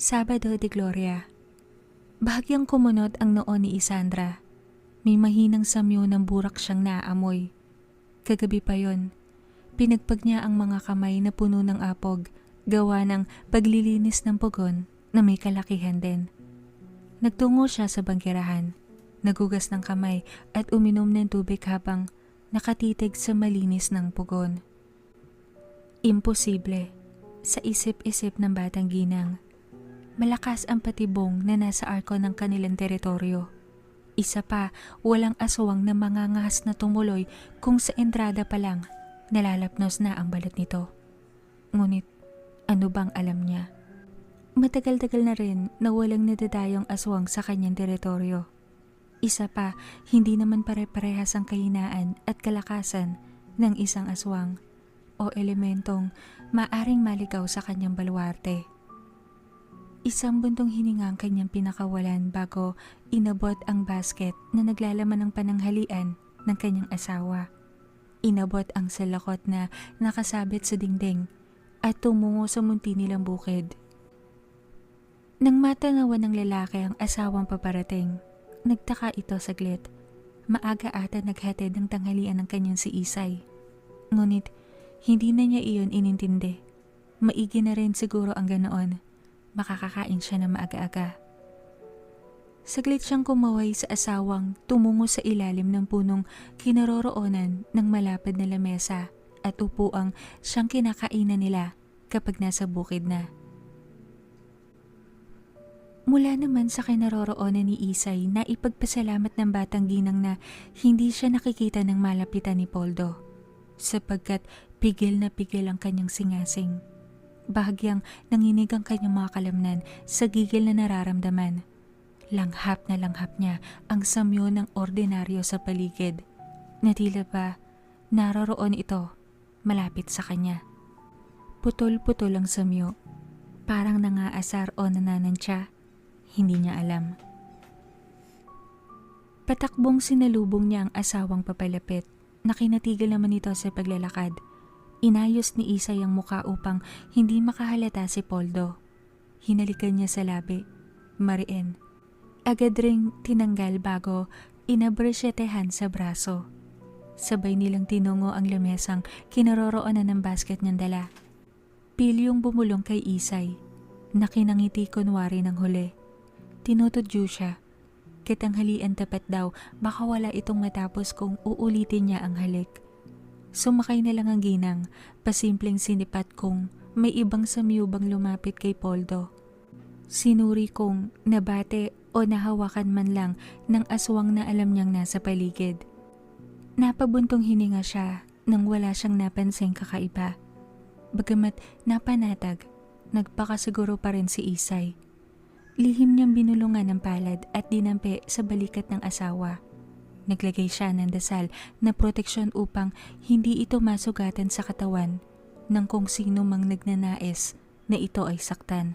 Sabado de Gloria Bahagyang kumunot ang noo ni Isandra. May mahinang samyo ng burak siyang naaamoy. Kagabi pa yon, pinagpag niya ang mga kamay na puno ng apog, gawa ng paglilinis ng pugon na may kalakihan din. Nagtungo siya sa bangkirahan, nagugas ng kamay at uminom ng tubig habang nakatitig sa malinis ng pugon. Imposible sa isip-isip ng batang ginang. Malakas ang patibong na nasa arko ng kanilang teritoryo. Isa pa, walang aswang na mangangahas na tumuloy kung sa entrada pa lang nalalapnos na ang balat nito. Ngunit, ano bang alam niya? Matagal-tagal na rin na walang nadadayong aswang sa kanyang teritoryo. Isa pa, hindi naman pare-parehas ang kahinaan at kalakasan ng isang aswang o elementong maaring maligaw sa kanyang baluarte. Isang buntong hininga ang kanyang pinakawalan bago inabot ang basket na naglalaman ng pananghalian ng kanyang asawa. Inabot ang salakot na nakasabit sa dingding at tumungo sa munti nilang bukid. Nang matanawan ng lalaki ang asawang paparating, nagtaka ito saglit. Maaga ata naghatid ng tanghalian ng kanyang si Isay. Ngunit hindi na niya iyon inintindi. Maigi na rin siguro ang ganoon makakakain siya na maaga-aga. Saglit siyang kumaway sa asawang tumungo sa ilalim ng punong kinaroroonan ng malapad na lamesa at upuang siyang kinakainan nila kapag nasa bukid na. Mula naman sa kinaroroonan ni Isay na ipagpasalamat ng batang ginang na hindi siya nakikita ng malapitan ni Poldo sapagkat pigil na pigil ang kanyang singasing. Bahagyang nanginig ang kanyang mga kalamnan sa gigil na nararamdaman. Langhap na langhap niya ang samyo ng ordinaryo sa paligid. Na tila ba naroroon ito malapit sa kanya. Putol-putol ang samyo. Parang nangaasar o nananansya. Hindi niya alam. Patakbong sinalubong niya ang asawang papalapit. Nakinatigil naman ito sa paglalakad. Inayos ni Isay ang muka upang hindi makahalata si Poldo. Hinalikan niya sa labi. Mariin. Agad ring tinanggal bago inabresyetehan sa braso. Sabay nilang tinungo ang lamesang kinaroroonan ng basket niyang dala. Pilyong bumulong kay Isay. Nakinangiti kunwari ng huli. Tinutudyo siya. Kitanghalian tapat daw baka wala itong matapos kung uulitin niya ang halik. Sumakay na lang ang ginang, pasimpleng sinipat kong may ibang samyubang lumapit kay Poldo. Sinuri kong nabate o nahawakan man lang ng aswang na alam niyang nasa paligid. Napabuntong hininga siya nang wala siyang napansing kakaiba. Bagamat napanatag, nagpakasiguro pa rin si Isay. Lihim niyang binulungan ng palad at dinampi sa balikat ng asawa. Naglagay siya ng dasal na proteksyon upang hindi ito masugatan sa katawan ng kung sino mang nagnanais na ito ay saktan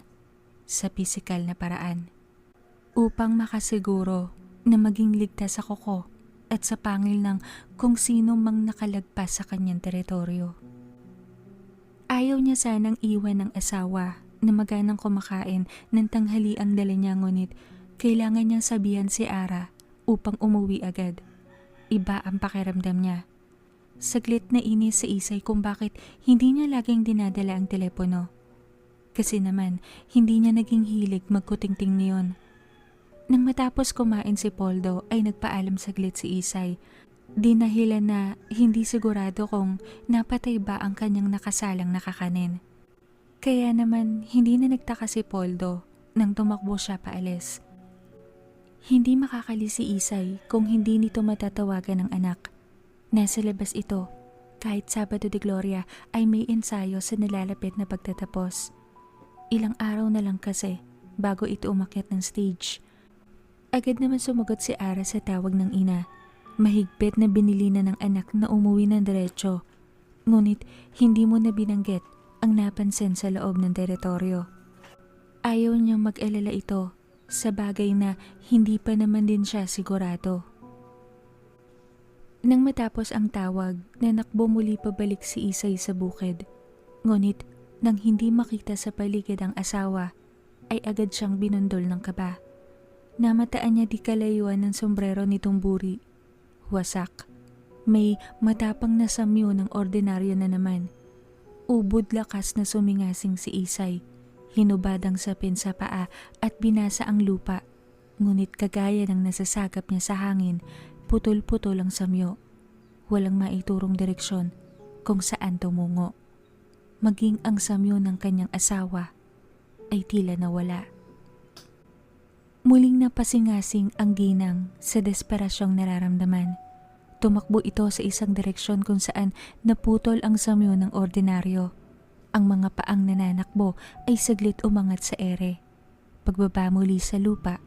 sa pisikal na paraan. Upang makasiguro na maging ligtas sa kuko at sa pangil ng kung sino mang nakalagpas sa kanyang teritoryo. Ayaw niya sanang iwan ng asawa na maganang kumakain ng tanghali ang dala niya ngunit kailangan niyang sabihan si Ara upang umuwi agad. Iba ang pakiramdam niya. Saglit na inis sa isay kung bakit hindi niya laging dinadala ang telepono. Kasi naman, hindi niya naging hilig magkutingting niyon. Nang matapos kumain si Poldo ay nagpaalam saglit si Isay. Dinahilan na hindi sigurado kung napatay ba ang kanyang nakasalang nakakanin. Kaya naman hindi na nagtaka si Poldo nang tumakbo siya paalis. Hindi makakali si Isay kung hindi nito matatawagan ng anak. Nasa labas ito, kahit Sabado de Gloria ay may ensayo sa nalalapit na pagtatapos. Ilang araw na lang kasi bago ito umakyat ng stage. Agad naman sumagot si Ara sa tawag ng ina. Mahigpit na binili na ng anak na umuwi ng diretsyo. Ngunit hindi mo na binanggit ang napansin sa loob ng teritoryo. Ayaw niyang mag-alala ito sa bagay na hindi pa naman din siya sigurado. Nang matapos ang tawag, nanakbo muli pabalik si Isay sa bukid. Ngunit nang hindi makita sa paligid ang asawa, ay agad siyang binundol ng kaba. Namataan niya di kalayuan ng sombrero nitong buri. Wasak. May matapang na samyo ng ordinaryo na naman. Ubod lakas na sumingasing si Isay. Hinubad ang sapin sa paa at binasa ang lupa. Ngunit kagaya ng nasasagap niya sa hangin, putol-putol ang samyo. Walang maiturong direksyon kung saan tumungo. Maging ang samyo ng kanyang asawa ay tila nawala. Muling napasingasing ang ginang sa desperasyong nararamdaman. Tumakbo ito sa isang direksyon kung saan naputol ang samyo ng ordinaryo. Ang mga paang nananakbo ay saglit umangat sa ere. Pagbaba muli sa lupa,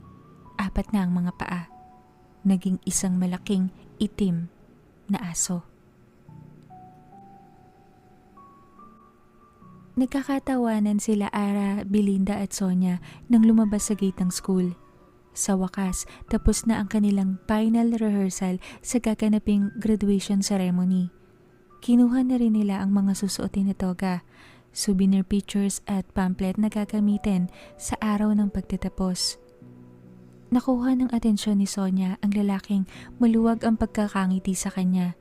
apat na ang mga paa. Naging isang malaking itim na aso. Nagkakatawanan sila Ara, Belinda at Sonia nang lumabas sa gate ng school. Sa wakas, tapos na ang kanilang final rehearsal sa gaganaping graduation ceremony. Kinuha na rin nila ang mga susuotin na toga, souvenir pictures at pamphlet na gagamitin sa araw ng pagtatapos. Nakuha ng atensyon ni Sonia ang lalaking maluwag ang pagkakangiti sa kanya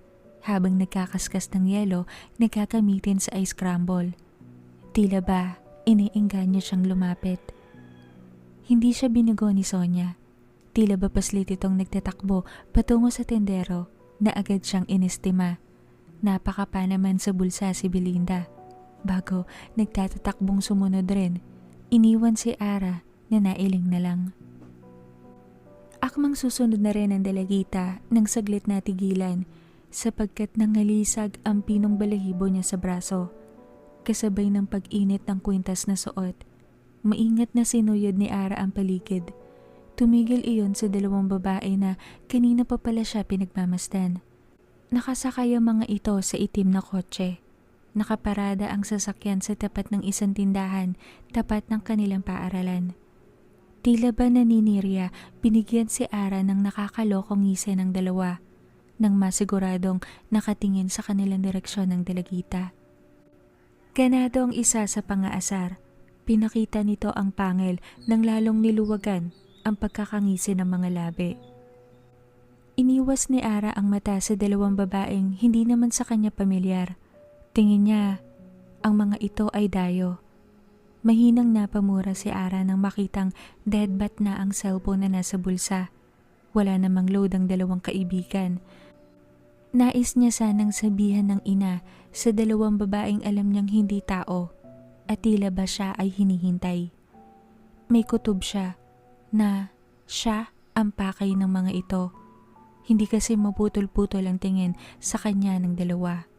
habang nagkakaskas ng yelo na gagamitin sa ice crumble. Tila ba iniinganyo siyang lumapit. Hindi siya binigo ni Sonia. Tila ba paslit itong nagtatakbo patungo sa tendero na agad siyang inestima. Napaka pa naman sa bulsa si Belinda. Bago nagtatatakbong sumunod rin, iniwan si Ara na nailing na lang. Akmang susunod na rin ang dalagita ng saglit na tigilan sapagkat nangalisag ang pinong balahibo niya sa braso. Kasabay ng pag-init ng kwintas na suot, maingat na sinuyod ni Ara ang paligid. Tumigil iyon sa dalawang babae na kanina pa pala siya pinagmamasdan. Nakasakay ang mga ito sa itim na kotse. Nakaparada ang sasakyan sa tapat ng isang tindahan, tapat ng kanilang paaralan. Tila ba naninirya, binigyan si Ara ng nakakalokong ngisi ng dalawa, nang masiguradong nakatingin sa kanilang direksyon ng dalagita. Ganado ang isa sa pangaasar. Pinakita nito ang pangil nang lalong niluwagan ang pagkakangisi ng mga labi. Iniwas ni Ara ang mata sa dalawang babaeng hindi naman sa kanya pamilyar. Tingin niya, ang mga ito ay dayo. Mahinang napamura si Ara nang makitang deadbat na ang cellphone na nasa bulsa. Wala namang load ang dalawang kaibigan. Nais niya sanang sabihan ng ina sa dalawang babaeng alam niyang hindi tao at tila ba siya ay hinihintay. May kutob siya na siya ang pakay ng mga ito. Hindi kasi maputol-putol ang tingin sa kanya ng dalawa.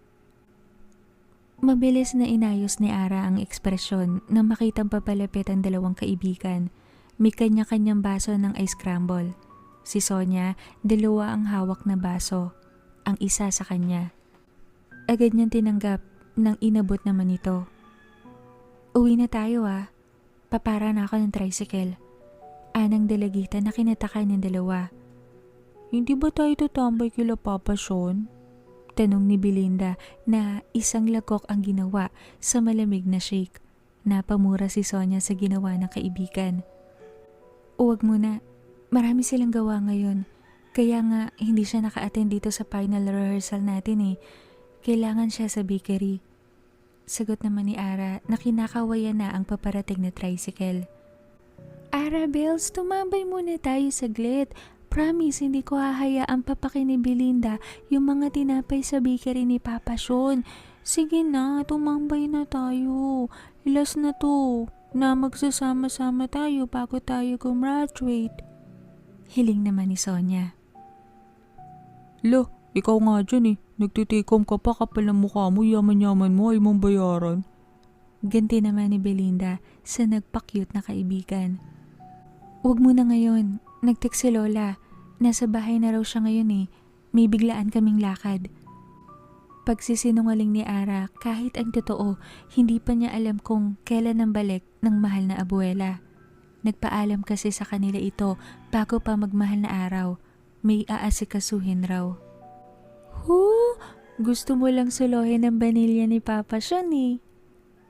Mabilis na inayos ni Ara ang ekspresyon na makitang papalapit ang dalawang kaibigan. May kanya-kanyang baso ng ice crumble. Si Sonia, dalawa ang hawak na baso. Ang isa sa kanya. Agad niyang tinanggap nang inabot naman ito. Uwi na tayo ah. Papara na ako ng tricycle. Anang dalagita na kinataka ng dalawa. Hindi ba tayo tatambay kila Papa Sean? Tanong ni Belinda na isang lagok ang ginawa sa malamig na shake. Napamura si Sonia sa ginawa ng kaibigan. Huwag muna. Marami silang gawa ngayon. Kaya nga hindi siya naka-attend dito sa final rehearsal natin eh. Kailangan siya sa bakery. Sagot naman ni Ara na kinakawayan na ang paparating na tricycle. Ara Bells, tumambay muna tayo saglit. Promise, hindi ko hahayaan papaki ni Belinda yung mga tinapay sa bakery ni Papa Sean. Sige na, tumambay na tayo. Ilas na to. Na magsasama-sama tayo bago tayo gumraduate. Hiling naman ni Sonia. Lo, ikaw nga dyan eh. Nagtitikom ka pa kapal ng mukha mo, yaman-yaman mo ay mong bayaran. Ganti naman ni Belinda sa nagpa-cute na kaibigan. Huwag mo na ngayon. Nag-text si Lola. Nasa bahay na raw siya ngayon eh. May biglaan kaming lakad. Pagsisinungaling ni Ara, kahit ang totoo, hindi pa niya alam kung kailan ang balik ng mahal na abuela. Nagpaalam kasi sa kanila ito bago pa magmahal na araw. May aasikasuhin raw. Hu! Gusto mo lang suluhin ang banilya ni Papa siya ni.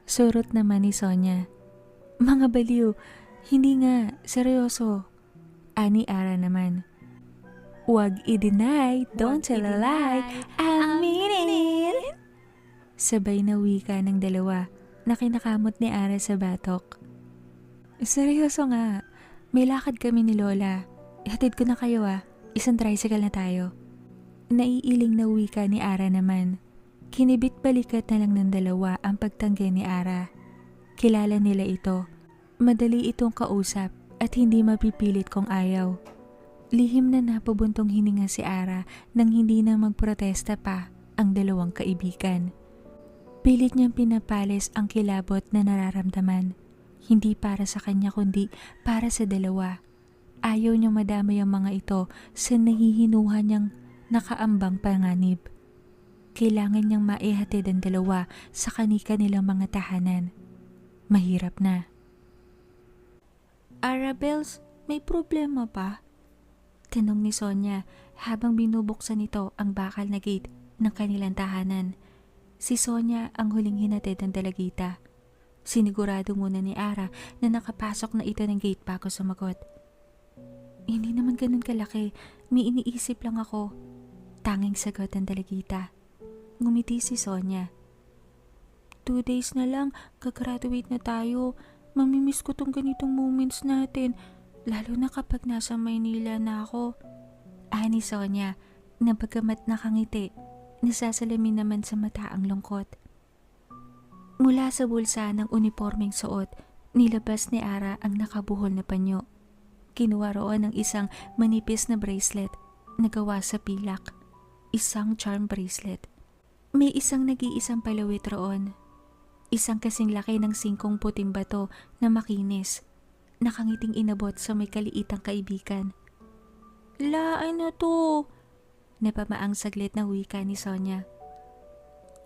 Surot naman ni Sonia. Mga baliw, Hindi nga, seryoso. Ani Ara naman. Huwag i-deny, don't tell a lie, aminin! Sabay na wika ng dalawa na kinakamot ni Ara sa batok. Seryoso nga, may lakad kami ni Lola. Ihatid ko na kayo ah, isang tricycle na tayo. Naiiling na wika ni Ara naman. Kinibit balikat na lang ng dalawa ang pagtanggi ni Ara. Kilala nila ito. Madali itong kausap at hindi mapipilit kung ayaw. Lihim na napabuntong hininga si Ara nang hindi na magprotesta pa ang dalawang kaibigan. Pilit niyang pinapalis ang kilabot na nararamdaman. Hindi para sa kanya kundi para sa dalawa. Ayaw niyang madamay ang mga ito sa nahihinuhan niyang nakaambang panganib. Kailangan niyang maihatid ang dalawa sa kanika nilang mga tahanan. Mahirap na. Arabels, may problema pa? Tanong ni Sonia habang binubuksan nito ang bakal na gate ng kanilang tahanan. Si Sonia ang huling hinatid ng dalagita. Sinigurado muna ni Ara na nakapasok na ito ng gate bago sumagot. Hindi naman ganun kalaki, may iniisip lang ako. Tanging sagot ng dalagita. Ngumiti si Sonia. Two days na lang, gagraduate na tayo. Mamimiss ko tong ganitong moments natin, lalo na kapag nasa Maynila na ako. Ani Sonia, na nakangiti, nasasalamin naman sa mata ang lungkot. Mula sa bulsa ng uniformeng suot, nilabas ni Ara ang nakabuhol na panyo. Kinuha roon ng isang manipis na bracelet na gawa sa pilak. Isang charm bracelet. May isang nag-iisang palawit roon. Isang kasing laki ng singkong puting bato na makinis. Nakangiting inabot sa may kaliitang kaibigan. La, ano to? Napamaang saglit na wika ni Sonia.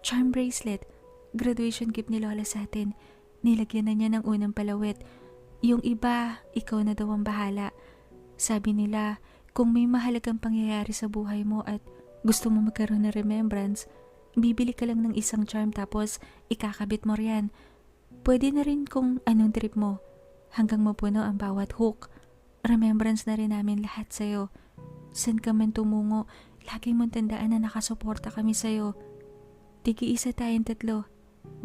Charm bracelet. Graduation gift ni Lola sa atin. Nilagyan na niya ng unang palawit. Yung iba, ikaw na daw ang bahala. Sabi nila, kung may mahalagang pangyayari sa buhay mo at gusto mo magkaroon ng remembrance, bibili ka lang ng isang charm tapos ikakabit mo riyan. Pwede na rin kung anong trip mo. Hanggang mapuno ang bawat hook. Remembrance na rin namin lahat sa'yo. San ka man tumungo, lagi mong tandaan na nakasuporta kami sa'yo. Tigi-isa tayong tatlo.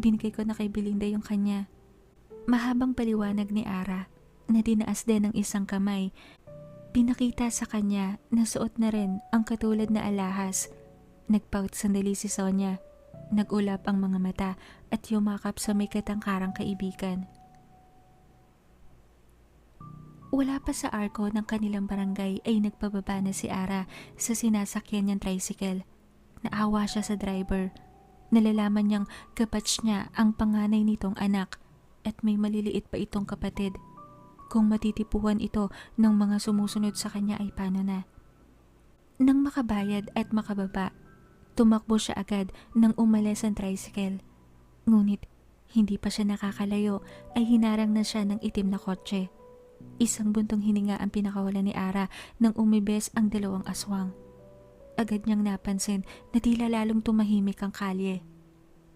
Binigay ko na kay Belinda yung kanya. Mahabang paliwanag ni Ara na dinaas din ng isang kamay. Pinakita sa kanya na suot na rin ang katulad na alahas. Nagpaut sandali si Sonia. Nagulap ang mga mata at yumakap sa may katangkarang kaibigan. Wala pa sa arko ng kanilang barangay ay nagpababa na si Ara sa sinasakyan niyang tricycle. Naawa siya sa driver. Nalalaman niyang kapatch niya ang panganay nitong anak at may maliliit pa itong kapatid. Kung matitipuhan ito ng mga sumusunod sa kanya ay paano na? Nang makabayad at makababa, tumakbo siya agad nang umalis ang tricycle. Ngunit hindi pa siya nakakalayo ay hinarang na siya ng itim na kotse. Isang buntong hininga ang pinakawala ni Ara nang umibes ang dalawang aswang. Agad niyang napansin na tila lalong tumahimik ang kalye.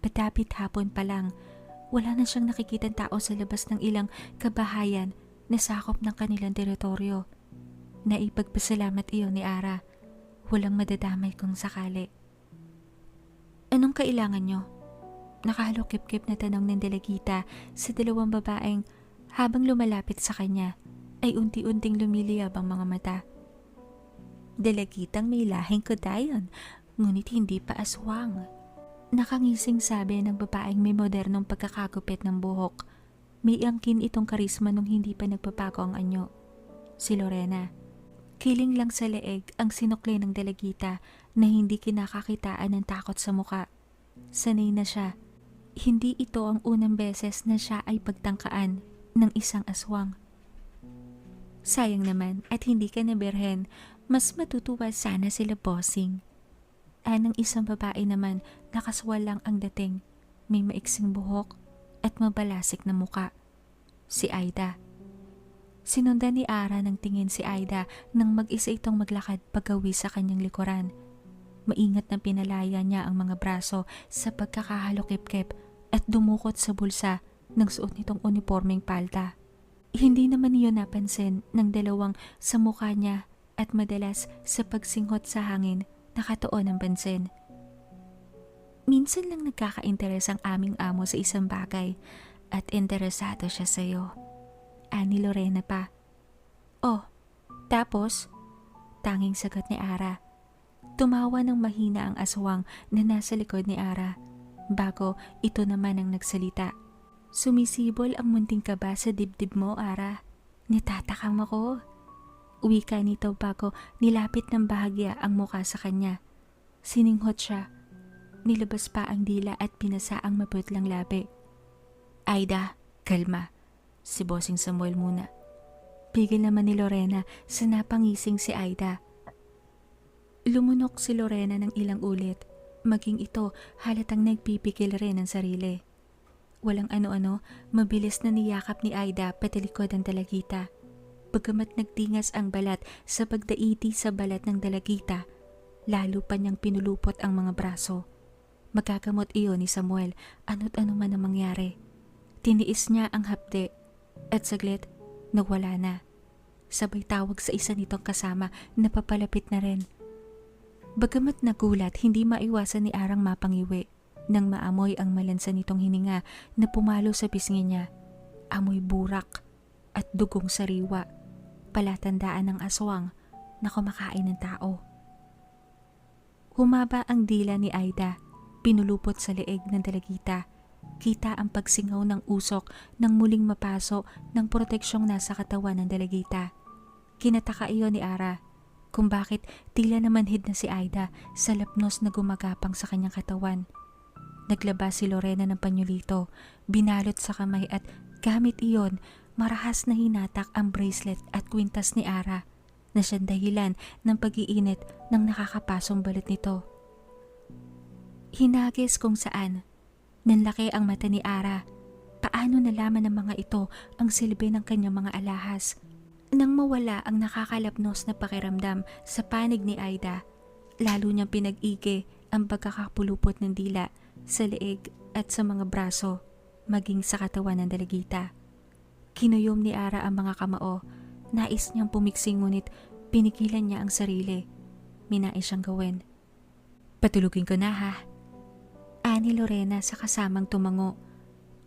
Patapit hapon pa lang, wala na siyang nakikitang tao sa labas ng ilang kabahayan na sakop ng kanilang teritoryo. Naipagpasalamat iyon ni Ara. Walang madadamay kung sakali. Anong kailangan nyo? Nakahalokip-kip na tanong ng delegita sa dalawang babaeng habang lumalapit sa kanya ay unti-unting lumiliyab ang mga mata. Delegitang may lahing kudayon, ngunit hindi pa aswang. Nakangising sabi ng babaeng may modernong pagkakagupit ng buhok. May angkin itong karisma nung hindi pa nagpapago ang anyo. Si Lorena. Kiling lang sa leeg ang sinukli ng delegita na hindi kinakakitaan ng takot sa muka. Sanay na siya. Hindi ito ang unang beses na siya ay pagtangkaan ng isang aswang. Sayang naman at hindi ka na berhen, mas matutuwa sana sila bossing. Anang isang babae naman nakaswal lang ang dating, may maiksing buhok at mabalasik na muka. Si Aida. Sinundan ni Ara ng tingin si Aida nang mag-isa itong maglakad pagawi sa kanyang likuran. Maingat na pinalaya niya ang mga braso sa pagkakahalokip-kip at dumukot sa bulsa ng suot nitong uniformeng palda. Hindi naman iyon napansin ng dalawang sa mukha niya at madalas sa pagsinghot sa hangin nakatuon ang pansin. Minsan lang nagkaka-interes ang aming amo sa isang bagay at interesado siya sa iyo. Ani Lorena pa. Oh, tapos? Tanging sagot ni Ara. Tumawa ng mahina ang aswang na nasa likod ni Ara bago ito naman ang nagsalita. Sumisibol ang munting kaba sa dibdib mo, Ara. Nitatakam ako. Wika nito bago nilapit ng bahagya ang muka sa kanya. Sininghot siya. Nilabas pa ang dila at pinasa ang maputlang labi. Aida, kalma. Si Bossing Samuel muna. Pigil naman ni Lorena sa napangising si Aida. Lumunok si Lorena ng ilang ulit. Maging ito halatang nagpipikil rin ng sarili. Walang ano-ano, mabilis na niyakap ni Aida patalikod ang dalagita. Bagamat nagtingas ang balat sa pagdaiti sa balat ng dalagita, lalo pa niyang pinulupot ang mga braso. Magagamot iyon ni Samuel ano't ano man ang mangyari. Tiniis niya ang hapde at saglit nawala na. Sabay tawag sa isa nitong kasama na papalapit na rin. Bagamat nagulat, hindi maiwasan ni Arang mapangiwi nang maamoy ang malansa nitong hininga na pumalo sa pisngi niya. Amoy burak at dugong sariwa. Palatandaan ng aswang na kumakain ng tao. Humaba ang dila ni Aida, pinulupot sa leeg ng dalagita. Kita ang pagsingaw ng usok nang muling mapaso ng proteksyong nasa katawan ng dalagita. Kinataka iyon ni Ara kung bakit tila namanhid na si Aida sa lapnos na gumagapang sa kanyang katawan. Naglabas si Lorena ng panyulito, binalot sa kamay at gamit iyon, marahas na hinatak ang bracelet at kwintas ni Ara na siyang dahilan ng pag-iinit ng nakakapasong balat nito. Hinagis kung saan. Nanlaki ang mata ni Ara. Paano nalaman ng mga ito ang silbi ng kanyang mga alahas? Nang mawala ang nakakalapnos na pakiramdam sa panig ni Aida, lalo niyang pinag-igi ang pagkakapulupot ng dila sa leeg at sa mga braso, maging sa katawan ng dalagita. Kinuyom ni Ara ang mga kamao, nais niyang pumiksing ngunit pinigilan niya ang sarili. Minais siyang gawin. Patulugin ko na ha. Ani Lorena sa kasamang tumango.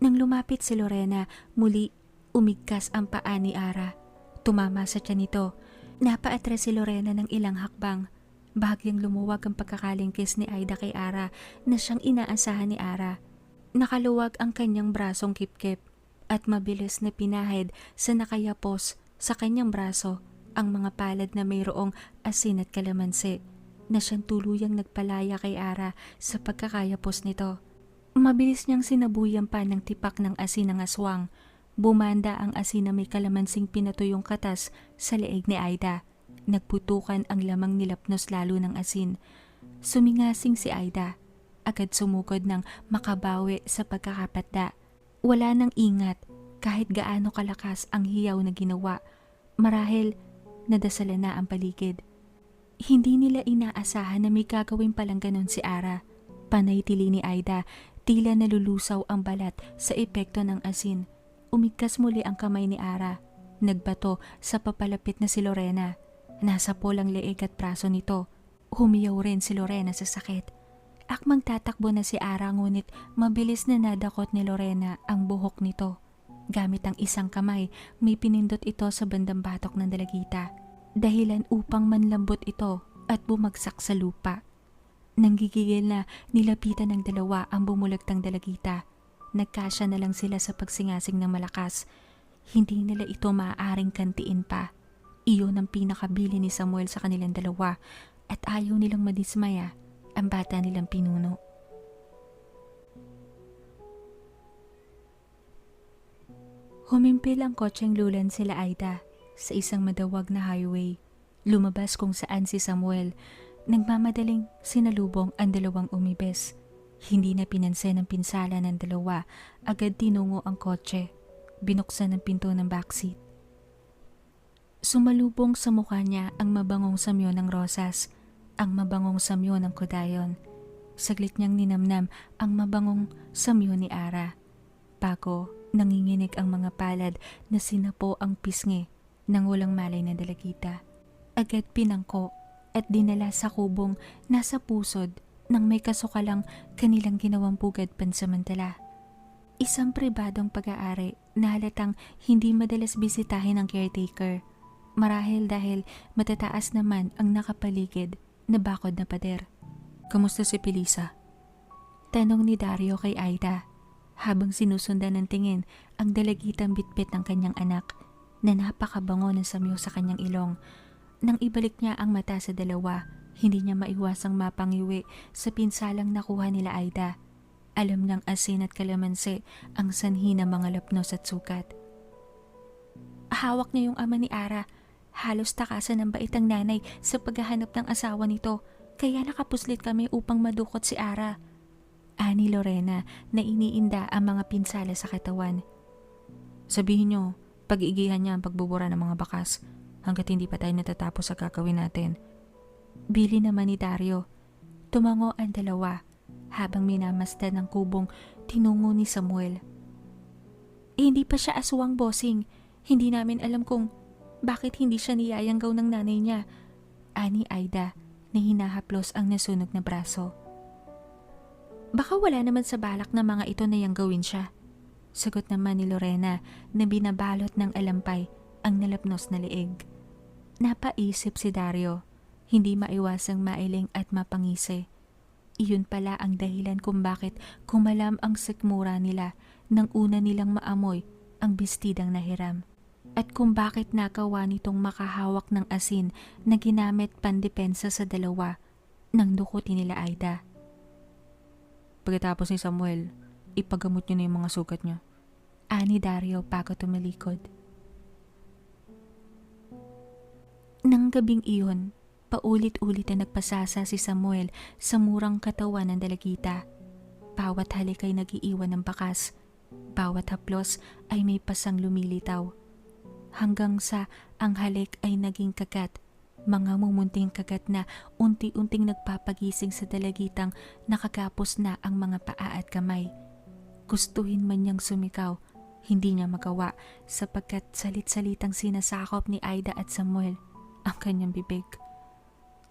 Nang lumapit si Lorena, muli umigkas ang paa ni Ara. Tumama sa tiyan nito. Napaatras si Lorena ng ilang hakbang. Bahagyang lumuwag ang pagkakalingkis ni Aida kay Ara na siyang inaasahan ni Ara. Nakaluwag ang kanyang brasong kipkip at mabilis na pinahid sa nakayapos sa kanyang braso ang mga palad na mayroong asin at kalamansi na siyang tuluyang nagpalaya kay Ara sa pagkakayapos nito. Mabilis niyang sinabuyan pa ng tipak ng asin ng aswang. Bumanda ang asin na may kalamansing pinatuyong katas sa leeg ni Aida. Nagputukan ang lamang nilapnos lalo ng asin. Sumingasing si Aida. Agad sumugod ng makabawi sa pagkakapatda. Wala nang ingat kahit gaano kalakas ang hiyaw na ginawa. Marahil nadasala na ang paligid. Hindi nila inaasahan na may gagawin palang ganon si Ara. Panay tili ni Aida, tila nalulusaw ang balat sa epekto ng asin. Umigkas muli ang kamay ni Ara. Nagbato sa papalapit na si Lorena. Nasa polang leeg at braso nito. Humiyaw rin si Lorena sa sakit. Akmang tatakbo na si Ara ngunit mabilis na nadakot ni Lorena ang buhok nito. Gamit ang isang kamay, may pinindot ito sa bandang batok ng dalagita. Dahilan upang manlambot ito at bumagsak sa lupa. Nanggigigil na nilapitan ng dalawa ang bumulagtang dalagita. Nagkasya na lang sila sa pagsingasing ng malakas. Hindi nila ito maaaring kantiin pa. Iyon ang pinakabili ni Samuel sa kanilang dalawa at ayaw nilang madismaya ang bata nilang pinuno. Humimpil ang kotseng lulan sila Aida sa isang madawag na highway. Lumabas kung saan si Samuel. Nagmamadaling sinalubong ang dalawang umibes. Hindi na pinansin ang pinsala ng dalawa. Agad tinungo ang kotse. Binuksan ang pinto ng backseat. Sumalubong sa mukha niya ang mabangong samyo ng rosas, ang mabangong samyo ng kudayon. Saglit niyang ninamnam ang mabangong samyo ni Ara. Bago, nanginginig ang mga palad na sinapo ang pisngi ng walang malay na dalagita. Agad pinangko at dinala sa kubong nasa pusod nang may kasukalang kanilang ginawang pugad pansamantala. Isang pribadong pag-aari na halatang hindi madalas bisitahin ng caretaker. Marahil dahil matataas naman ang nakapaligid na bakod na pader. Kamusta si Pilisa? Tanong ni Dario kay Aida habang sinusundan ng tingin ang dalagitang bitbit ng kanyang anak na napakabango ng samyo sa kanyang ilong. Nang ibalik niya ang mata sa dalawa, hindi niya maiwasang mapangiwi sa pinsalang nakuha nila Aida. Alam niyang asin at kalamansi ang sanhi ng mga lapnos at sukat. Hawak niya yung ama ni Ara. Halos takasan ng bait ang nanay sa paghahanap ng asawa nito. Kaya nakapuslit kami upang madukot si Ara. Ani Lorena na iniinda ang mga pinsala sa katawan. Sabihin nyo, pag-iigihan niya ang pagbubura ng mga bakas hanggat hindi pa tayo natatapos sa gagawin natin. Bili naman ni Dario. Tumango ang dalawa habang minamasdan ng kubong tinungo ni Samuel. Eh, hindi pa siya aswang bossing. Hindi namin alam kung bakit hindi siya niyayanggaw ng nanay niya. Ani Aida na hinahaplos ang nasunog na braso. Baka wala naman sa balak na mga ito na gawin siya. Sagot naman ni Lorena na binabalot ng alampay ang nalapnos na leeg. Napaisip si Dario, hindi maiwasang mailing at mapangisi. Iyon pala ang dahilan kung bakit kumalam ang sikmura nila nang una nilang maamoy ang bestidang nahiram. At kung bakit nakawa nitong makahawak ng asin na ginamit pandepensa sa dalawa nang dukutin nila Aida. Pagkatapos ni Samuel, ipagamot niyo na yung mga sugat niya. Ani Dario bago tumalikod. Nang gabing iyon, paulit-ulit na nagpasasa si Samuel sa murang katawan ng dalagita. Bawat halik ay nagiiwan ng bakas. Bawat haplos ay may pasang lumilitaw. Hanggang sa ang halik ay naging kagat. Mga mumunting kagat na unti-unting nagpapagising sa dalagitang nakagapos na ang mga paa at kamay. Gustuhin man niyang sumikaw, hindi niya magawa sapagkat salit-salitang sinasakop ni Aida at Samuel ang kanyang bibig.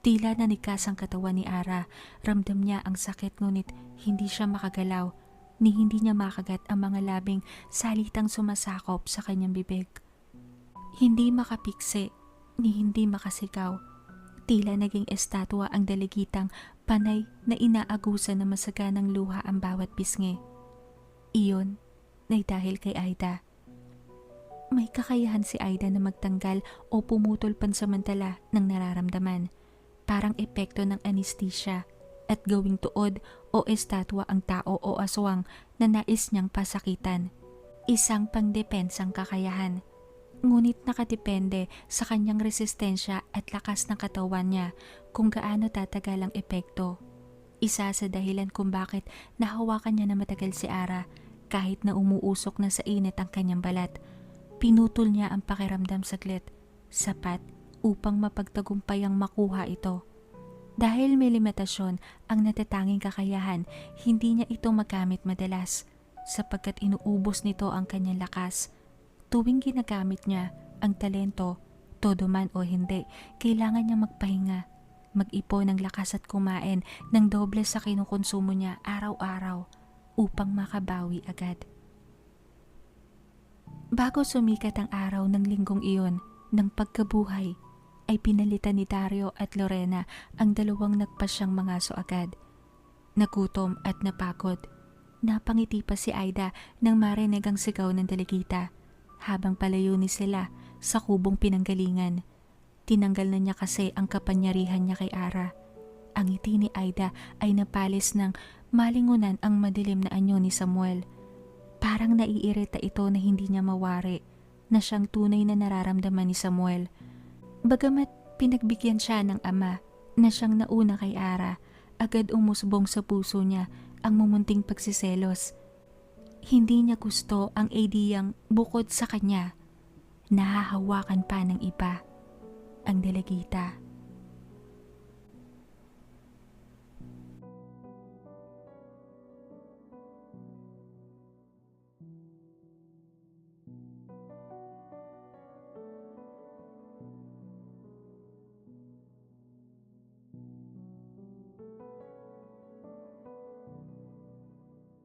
Tila nanikas ang katawan ni Ara, ramdam niya ang sakit ngunit hindi siya makagalaw ni hindi niya makagat ang mga labing salitang sumasakop sa kanyang bibig. Hindi makapikse ni hindi makasigaw. Tila naging estatwa ang dalagitang panay na inaagusan na masaganang luha ang bawat pisngi. Iyon ay dahil kay Aida. May kakayahan si Aida na magtanggal o pumutol pansamantala ng nararamdaman. Parang epekto ng anesthesia at gawing tuod o estatwa ang tao o aswang na nais niyang pasakitan. Isang pangdepensang kakayahan. Ngunit nakadepende sa kanyang resistensya at lakas ng katawan niya kung gaano tatagal ang epekto. Isa sa dahilan kung bakit nahawakan niya na matagal si Ara kahit na umuusok na sa init ang kanyang balat. Pinutol niya ang pakiramdam saglit, sapat upang mapagtagumpay ang makuha ito. Dahil may limitasyon ang natatanging kakayahan, hindi niya ito magamit madalas sapagkat inuubos nito ang kanyang lakas. Tuwing ginagamit niya ang talento, todo man o hindi, kailangan niya magpahinga, mag-ipon ng lakas at kumain ng doble sa kinukonsumo niya araw-araw upang makabawi agad. Bago sumikat ang araw ng linggong iyon ng pagkabuhay, ay pinalitan ni Dario at Lorena ang dalawang nagpasyang mga so agad. Nagutom at napagod. Napangiti pa si Aida nang marinig ang sigaw ng dalagita habang palayo ni sila sa kubong pinanggalingan. Tinanggal na niya kasi ang kapanyarihan niya kay Ara. Ang ngiti ni Aida ay napalis ng malingunan ang madilim na anyo ni Samuel. Parang naiirita ito na hindi niya mawari na siyang tunay na nararamdaman ni Samuel. Bagamat pinagbigyan siya ng ama na siyang nauna kay Ara, agad umusbong sa puso niya ang mumunting pagsiselos. Hindi niya gusto ang ideyang bukod sa kanya, nahahawakan pa ng iba ang delegita.